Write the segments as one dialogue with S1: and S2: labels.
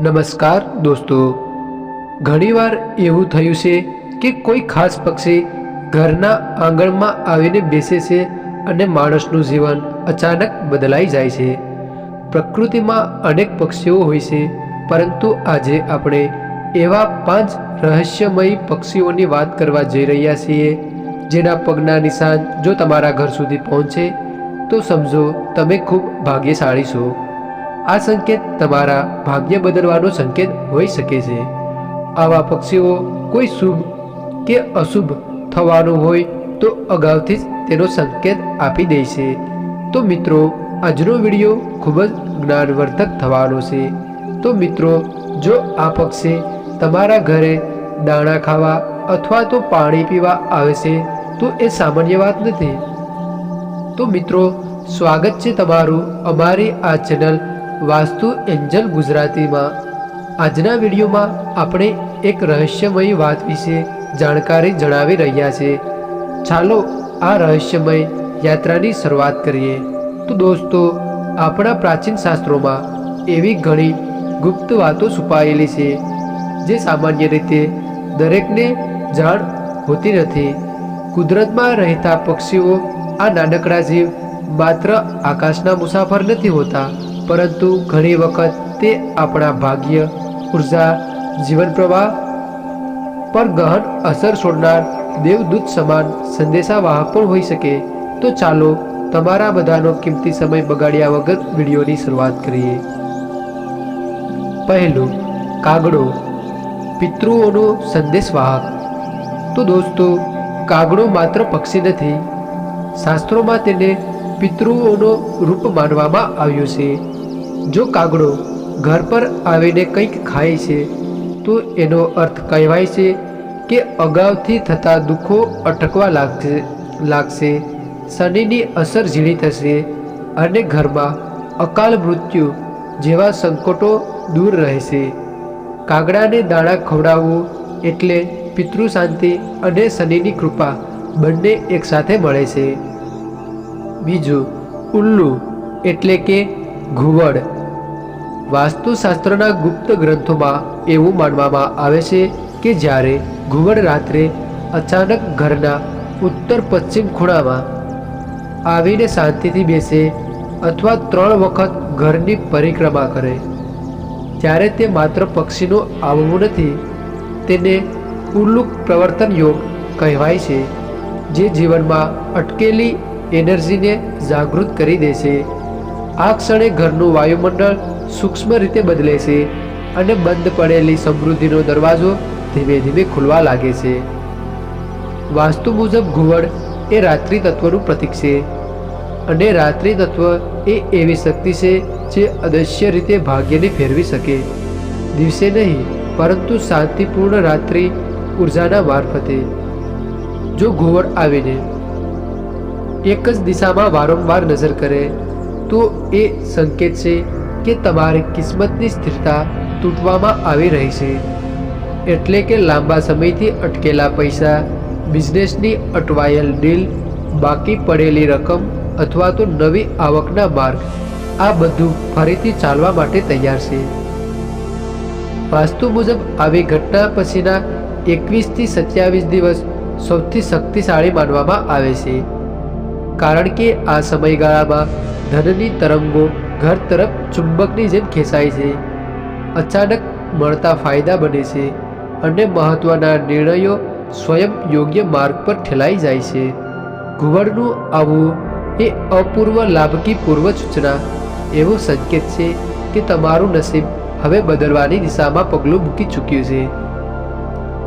S1: નમસ્કાર દોસ્તો. ઘણીવાર એવું થયું છે કે કોઈ ખાસ પક્ષી ઘરના આંગણમાં આવીને બેસે છે અને માણસનું જીવન અચાનક બદલાઈ જાય છે. પ્રકૃતિમાં અનેક પક્ષીઓ હોય છે, પરંતુ આજે આપણે એવા પાંચ રહસ્યમય પક્ષીઓની વાત કરવા જઈ રહ્યા છીએ, જેના પગના નિશાન જો તમારા ઘર સુધી પહોંચે, તો સમજો તમે ખૂબ ભાગ્યશાળી છો. આ સંકેત તમારા ભાગ્ય બદલવાનો સંકેત હોઈ શકે છે. આવા પક્ષીઓ કોઈ શુભ કે અશુભ થવાનું હોય તો અગાઉથી જ તેનો સંકેત આપી દે છે. તો મિત્રો, આજનો વીડિયો ખૂબ જ જ્ઞાનવર્ધક થવાનો છે. તો મિત્રો, જો આ પક્ષી તમારા ઘરે દાણા ખાવા અથવા તો પાણી પીવા આવે છે, તો એ સામાન્ય વાત નથી. તો મિત્રો, સ્વાગત છે તમારું અમારી આ ચેનલ વાસ્તુ એન્જલ ગુજરાતીમાં. આજના વિડીયોમાં આપણે એક રહસ્યમય વાત વિશે જાણકારી જણાવી રહ્યા છે. ચાલો આ રહસ્યમય યાત્રાની શરૂઆત કરીએ. તો દોસ્તો, આપણા પ્રાચીન શાસ્ત્રોમાં એવી ઘણી ગુપ્ત વાતો છુપાયેલી છે, જે સામાન્ય રીતે દરેકને જાણ હોતી નથી. કુદરતમાં રહેતા પક્ષીઓ આ નાનકડા જીવ માત્ર આકાશના મુસાફર નથી હોતા. પરંતુ ઘણી વખત તે આપણા ભાગ્ય, ઊર્જા, જીવન પ્રવાહ પર ગહન અસર છોડનાર દેવદૂત સમાન સંદેશાવાહક પણ હોઈ શકે. તો ચાલો તમારા બધાનો કિંમતી સમય બગાડ્યા વગર વિડીયોની શરૂઆત કરીએ. પહેલું, કાગડો. પિતૃઓનો સંદેશવાહક. તો દોસ્તો, કાગડો માત્ર પક્ષી નથી, શાસ્ત્રોમાં તેને પિતૃઓનો રૂપ માનવામાં આવ્યો છે. જો કાગડો ઘર પર આવીને કંઈક ખાય છે, તો એનો અર્થ કહેવાય છે કે અગાઉથી થતા દુઃખો અટકવા લાગશે લાગશે, શનિની અસર ઝીણી થશે અને ઘરમાં અકાલ મૃત્યુ જેવા સંકટો દૂર રહેશે. કાગડાને દાણા ખવડાવવું એટલે પિતૃ શાંતિ અને શનિની કૃપા બંને એકસાથે મળે છે. બીજું, ઉલ્લુ એટલે કે ઘુવડ. વાસ્તુશાસ્ત્રના ગુપ્ત ગ્રંથોમાં એવું માનવામાં આવે છે કે જ્યારે ઘુવડ રાત્રે અચાનક ઘરના ઉત્તર પશ્ચિમ ખૂણામાં આવીને શાંતિથી બેસે અથવા ત્રણ વખત ઘરની પરિક્રમા કરે, ત્યારે તે માત્ર પક્ષીનું આવવું નથી, તેને ઉલ્લુક પ્રવર્તન યોગ કહેવાય છે, જે જીવનમાં અટકેલી એનર્જીને જાગૃત કરી દે છે. આ ક્ષણે ઘરનું વાયુમંડળ સૂક્ષ્મ રીતે બદલે છે અને બંધ પડેલી સમૃદ્ધિનો દરવાજો ધીમે ધીમે ખુલવા લાગે છે. વાસ્તુ મુજબ ઘુવડ એ રાત્રિ તત્વનું પ્રતીક છે અને રાત્રિ તત્વ એ એવી શક્તિ છે જે અદશ્ય રીતે ભાગ્યને ફેરવી શકે. દિવસે નહીં, પરંતુ શાંતિપૂર્ણ રાત્રિ ઉર્જાના મારફતે. જો ઘુવડ આવીને એક જ દિશામાં વારંવાર નજર કરે તો એ સંકેત છે કે તમારી કિસ્મતની સ્થિરતા તૂટવામાં આવી રહી છે. એટલે કે લાંબા સમયથી અટકેલા પૈસા, બિઝનેસની અટવાયેલ ડીલ, બાકી પડેલી રકમ અથવા તો નવી આવકના માર્ગ, આ બધું ફરીથી ચાલવા માટે તૈયાર છે. વાસ્તુ મુજબ આવી ઘટના પછીના એકવીસથી સત્યાવીસ દિવસ સૌથી શક્તિશાળી માનવામાં આવે છે. કારણ કે આ સમયગાળામાં ધનની તરંગો ઘર તરફ ચુંબકની જેમ ખેંચાય છે. અચાનક મળતા ફાયદા બને છે અને મહત્વના નિર્ણયો સ્વયં યોગ્ય માર્ગ પર ઠેલાઈ જાય છે. ઘુવડનું આવવું એ અપૂર્વ લાભકી પૂર્વ સૂચના. એવો સંકેત છે કે તમારું નસીબ હવે બદલવાની દિશામાં પગલું મૂકી ચૂક્યું છે.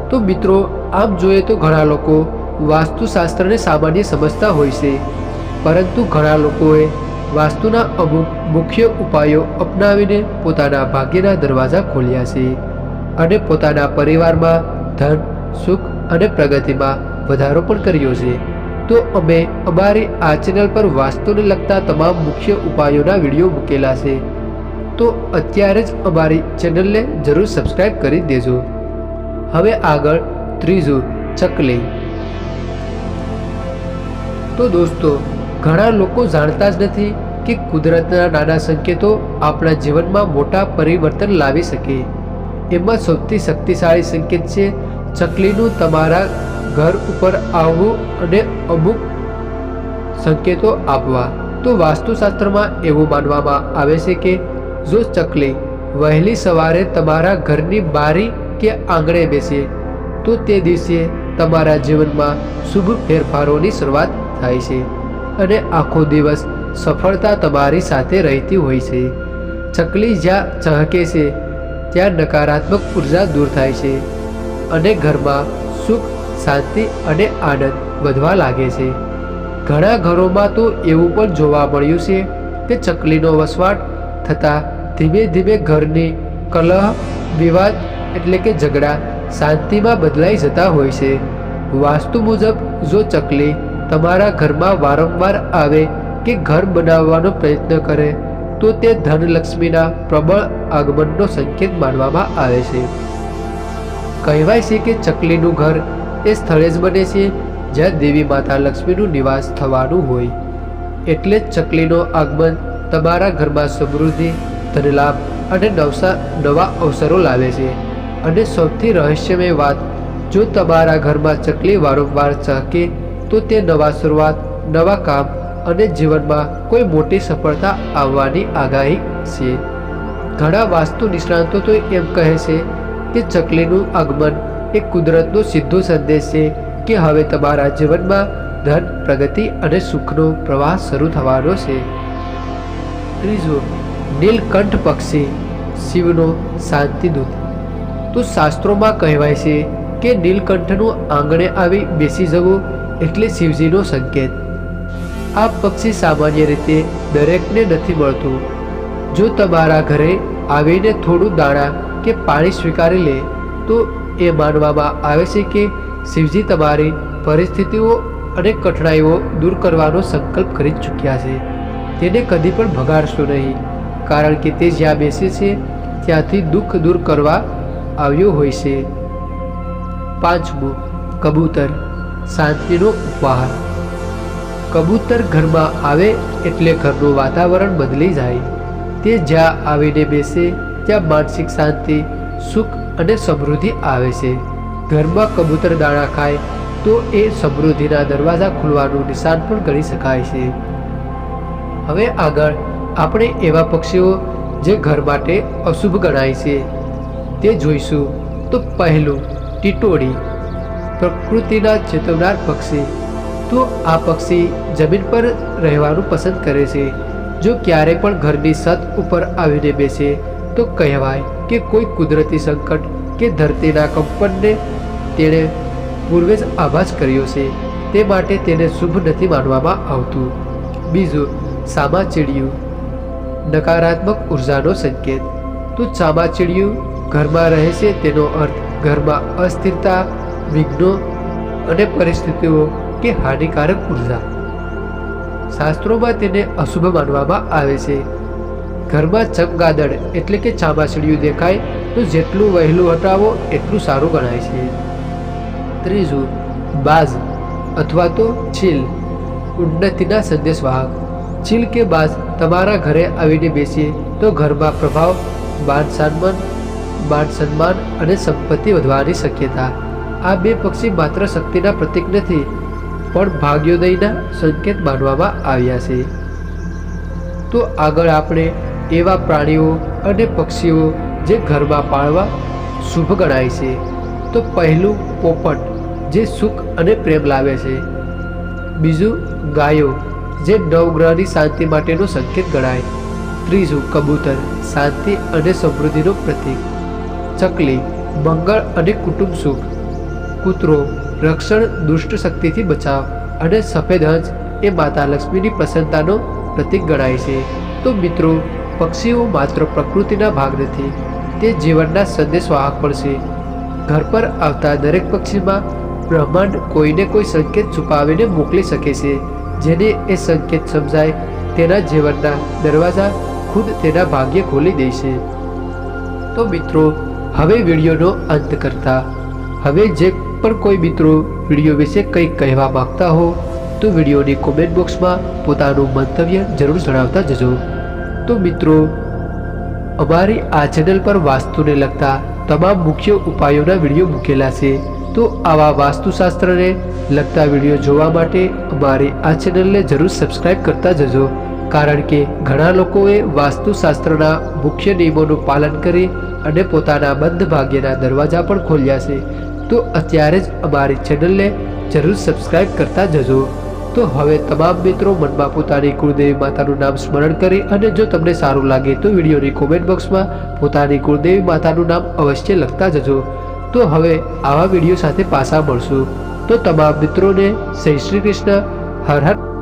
S1: તો મિત્રો, આમ જોઈએ તો ઘણા લોકો વાસ્તુશાસ્ત્રને સામાન્ય સમજતા હોય છે. પરંતુ ઘણા લોકોએ વાસ્તુના અમુક મુખ્ય ઉપાયો અપનાવીને પોતાના ભાગ્યના દરવાજા ખોલ્યા છે અને પોતાના પરિવારમાં ધન, સુખ અને પ્રગતિમાં વધારો પણ કર્યો છે. તો અમે અમારી આ ચેનલ પર વાસ્તુને લગતા તમામ મુખ્ય ઉપાયોના વીડિયો મૂકેલા છે. તો અત્યારે જ અમારી ચેનલને જરૂર સબસ્ક્રાઈબ કરી દેજો. હવે આગળ ત્રીજું ચકલી. તો દોસ્તો, ઘણા લોકો જાણતા જ નથી કે કુદરતના નાના સંકેતો આપણા જીવનમાં મોટા પરિવર્તન લાવી શકે. એમાં સૌથી શક્તિશાળી સંકેત છે ચકલીનું તમારા ઘર ઉપર આવવું અને અમુક સંકેતો આપવા. તો વાસ્તુશાસ્ત્રમાં એવું માનવામાં આવે છે કે જો ચકલી વહેલી સવારે તમારા ઘરની બારી કે આંગણે બેસે, તો તે દિવસે તમારા જીવનમાં શુભ ફેરફારોની શરૂઆત થાય છે. અને આખો દિવસ સફળતા તમારી સાથે રહેતી હોય છે. ચકલી જ્યાં ચહકે છે, ત્યાં નકારાત્મક ઊર્જા દૂર થાય છે અને ઘરમાં સુખ, શાંતિ અને આનંદ વધવા લાગે છે. ઘણા ઘરોમાં તો એવું પણ જોવા મળ્યું છે કે ચકલીનો વસવાટ થતાં ધીમે ધીમે ઘરની કલહ, વિવાદ એટલે કે ઝઘડા શાંતિમાં બદલાઈ જતા હોય છે. વાસ્તુ મુજબ, જો ચકલી તમારા ઘરમાં વારંવાર આવે કે ઘર બનાવવાનો પ્રયત્ન કરે, તો તે ધનલક્ષ્મીના પ્રબળ આગમનનો સંકેત માનવામાં આવે છે. કહેવાય છે કે ચકલીનું ઘર એ સ્થળે જ બને છે, જ્યાં દેવી માતા લક્ષ્મીનું નિવાસ થવાનું હોય. એટલે જ ચકલીનો આગમન તમારા ઘરમાં સમૃદ્ધિ, ધનલાભ અને નવસા, નવા અવસરો લાવે છે. અને સૌથી રહસ્યમય વાત, જો તમારા ઘરમાં ચકલી વારંવાર ચહકે, તો તે નવા શરૂઆત, નવા કામ અને જીવનમાં કોઈ મોટી સફળતા આવવાની આગાહી છે. ઘણા વાસ્તુ નિષ્ણાંતો તો એમ કહે છે કે ચકલીનું આગમન એ કુદરતનો સીધો સંદેશ છે કે હવે તમારા જીવનમાં ધન, પ્રગતિ અને સુખનો પ્રવાહ શરૂ થવાનો છે. ત્રીજું, નીલકંઠ પક્ષી, શિવનો શાંતિદૂત તો શાસ્ત્રોમાં કહેવાય છે કે નીલકંઠનું આંગણે આવી બેસી જવું એટલે શિવજીનો સંકેત. આ પક્ષી સામાન્ય રીતે દરેકને નથી મળતું. જો તમારા ઘરે આવીને થોડું દાણા કે પાણી સ્વીકારી લે, તો એ માનવામાં આવે છે કે શિવજી તમારી પરિસ્થિતિઓ અને કઠણાઈઓ દૂર કરવાનો સંકલ્પ કરી ચૂક્યા છે. તેને કદી પણ ભગાડશો નહીં, કારણ કે તે જ્યાં બેસે છે, ત્યાંથી દુઃખ દૂર કરવા આવ્યો હોય છે. પાંચમું, કબૂતર, શાંતિનો ઉપહાર. કબૂતર ઘરમાં આવે એટલે ઘરનું વાતાવરણ બદલી જાય. તે જ્યાં આવીને બેસે, ત્યાં માનસિક શાંતિ, સુખ અને સમૃદ્ધિ આવે છે. ઘરમાં કબૂતર દાણા ખાય, તો એ સમૃદ્ધિના દરવાજા ખુલવાનું નિશાન પણ ગણી શકાય છે. હવે આગળ આપણે એવા પક્ષીઓ જે ઘર માટે અશુભ ગણાય છે. તે જોઈશું. તો પહેલું ટીટોડી પ્રકૃતિના ચેતવનાર પક્ષી. તો આ પક્ષી જમીન પર રહેવાનું પસંદ કરે છે. જો ક્યારે પણ ઘરની છત ઉપર આવીને બેસે, તો કહેવાય કે કોઈ કુદરતી સંકટ કે ધરતીના કંપનને તેણે પૂર્વે જ આભાસ કર્યો છે. તે માટે તેને શુભ નથી માનવામાં આવતું. બીજું, સામાચીડિયું. નકારાત્મક ઉર્જાનો સંકેત. તો ચામાચીડિયું ઘરમાં રહે છે તેનો અર્થ ઘરમાં અસ્થિરતા, વિઘ્નો અને પરિસ્થિતિઓ કે હાનિકારક ઊર્જા. શાસ્ત્રોમાં તેને અશુભ માનવામાં આવે છે. ઘરમાં ચમગાદળ એટલે કે ચામાચીડિયું દેખાય તો જેટલું વહેલું હટાવો, એટલું સારું ગણાય છે. ત્રીજું બાઝ અથવા તો ચીલ, ઉન્નતિના સંદેશવાહક. છીલ કે બાજ તમારા ઘરે આવીને બેસીએ તો ઘરમાં પ્રભાવ, માન સન્માન માન સન્માન અને સંપત્તિ વધવાની શક્યતા. આ બે પક્ષી માત્ર શક્તિના પ્રતીક નથી પણ ભાગ્યોદયના સંકેત માનવામાં આવ્યા છે. તો આગળ આપણે એવા પ્રાણીઓ અને પક્ષીઓ જે ઘરમાં પાળવા શુભ ગણાય છે. તો પહેલું પોપટ જે સુખ અને પ્રેમ લાવે છે. બીજું ગાયો જે નવગ્રહની શાંતિ માટેનો સંકેત ગણાય. ત્રીજું કબૂતર શાંતિ અને સમૃદ્ધિનું પ્રતીક. ચકલી મંગળ અને કુટુંબ સુખ. કૂતરો રક્ષણ દુષ્ટ શક્તિથી બચાવ અને સફેદ હંસ એ માતા લક્ષ્મીની પ્રસન્નતાનો પ્રતીક ગણાય છે. તો મિત્રો, પક્ષીઓ માત્ર પ્રકૃતિના ભાગ નથી, તે જીવનના સંદેશવાહક પણ છે. ઘર પર આવતા દરેક પક્ષીમાં બ્રહ્માંડ કોઈને કોઈ સંકેત છુપાવીને મોકલી શકે છે. જેને એ સંકેત સમજાય, તેના જીવનના દરવાજા ખુદ તેના ભાગ્ય ખોલી દેશે તો મિત્રો, હવે વિડીયોનો અંત કરતા, હવે જે પણ કોઈ મિત્રો વીડિયો વિશે કંઈક કહેવા માંગતા હો, તો વિડીયોની કોમેન્ટ બોક્સમાં પોતાનું મંતવ્ય જરૂર જણાવતા જજો. તો મિત્રો, અમારી આ ચેનલ પર વાસ્તુને લગતા તમામ મુખ્ય ઉપાયોના વીડિયો મૂકેલા છે. તો આવા વાસ્તુશાસ્ત્રને લગતા વીડિયો જોવા માટે અમારી આ ચેનલને જરૂર સબસ્ક્રાઇબ કરતા જજો. કારણ કે ઘણા લોકોએ વાસ્તુશાસ્ત્રના મુખ્ય નિયમોનું પાલન કરી અને પોતાના બંધ ભાગ્યના દરવાજા પણ ખોલ્યા છે. તો અત્યારે જ અમારી ચેનલને જરૂર સબસ્ક્રાઇબ કરતા જજો. તો હવે તમામ મિત્રો મનમાં પોતાની કુળદેવી માતાનું નામ સ્મરણ કરી અને જો તમને સારું લાગે તો વિડીયોની કોમેન્ટ બોક્સમાં પોતાની કુળદેવી માતાનું નામ અવશ્ય લખતા જજો. તો હવે આવા વીડિયો સાથે પાછા મળશું. તો તમામ મિત્રોને જય શ્રી કૃષ્ણ. હર હર